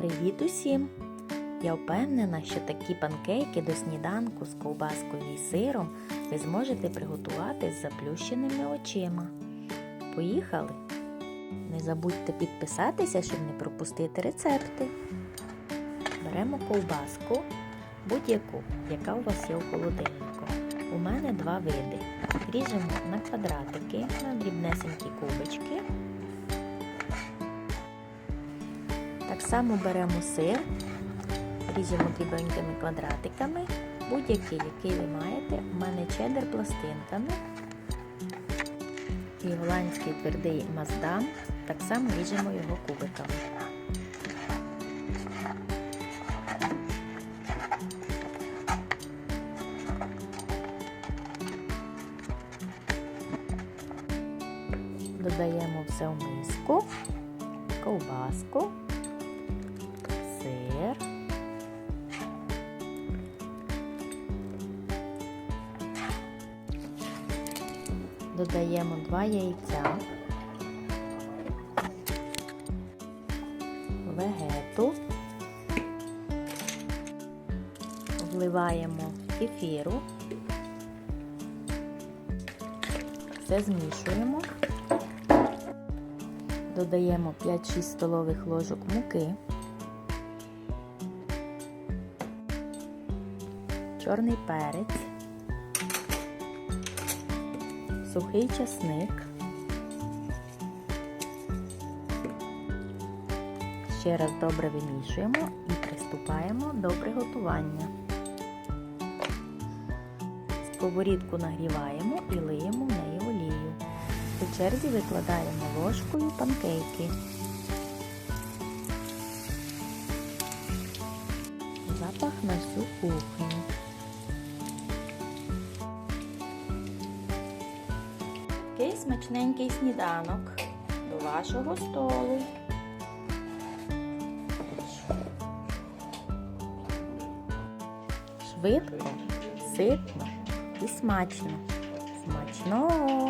Привіт усім! Я впевнена, що такі панкейки до сніданку з ковбаскою і сиром ви зможете приготувати з заплющеними очима. Поїхали! Не забудьте підписатися, щоб не пропустити рецепти. Беремо ковбаску, будь-яку, яка у вас є у холодильнику. У мене два види. Ріжемо на квадратики, на дрібнесенькі кубочки. Так само беремо сир, ріжемо дрібненькими квадратиками, будь-який, який ви маєте. У мене чеддер пластинками і голландський твердий маздам. Так само ріжемо його кубиками. Додаємо все в миску, ковбаску, Додаємо два яйця, вегету, вливаємо кефіру, все змішуємо. Додаємо 5-6 столових ложок муки, чорний перець, сухий часник, ще раз добре вимішуємо і приступаємо до приготування. Сковорідку нагріваємо і лиємо в неї олію. По черзі викладаємо ложкою панкейки. Запах на всю кухню. Такий смачненький сніданок до вашого столу. Швидко, ситно і смачно. Смачного!